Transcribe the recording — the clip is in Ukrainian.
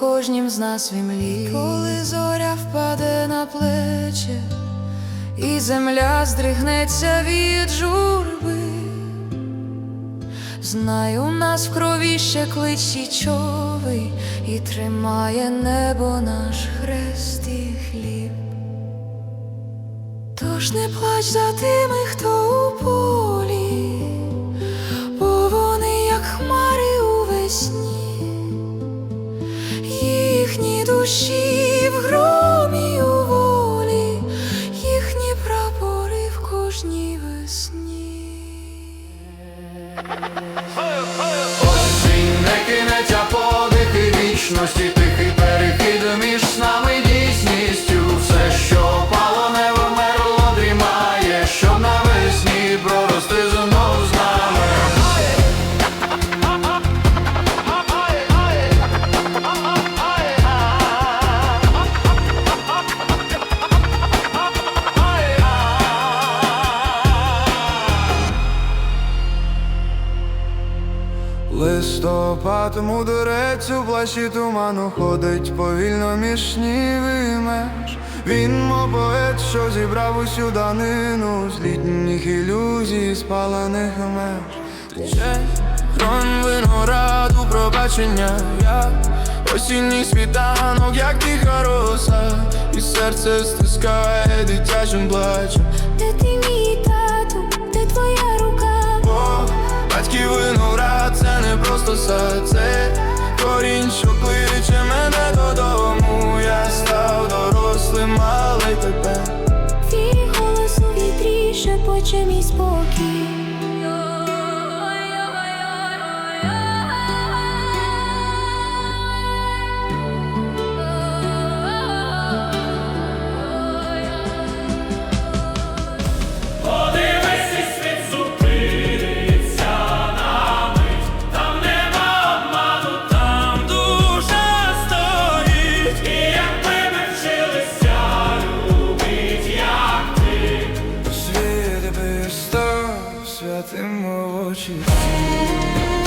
кожен з нас в імлі, коли зоря впаде на плече, і земля здригнеться від журби. Знай, у нас в крові ще клич січовий, і тримає небо наш хрест і хліб. Тож не плач за тими, хто у полі, All the green Листопад мудрець у плащі туману ходить повільно між ніви меж. Він, мов поет, що зібрав усю данину з літніх ілюзій, спалених меж. Тече крон винограду пробачення, як осінній світанок, як тиха роса, і серце стискає дитячим плачем. Просто це корінь, що кличе мене додому. Я став дорослим, але й тепер Твій голос у вітрі шепоче мій спокій. nothing more what you do.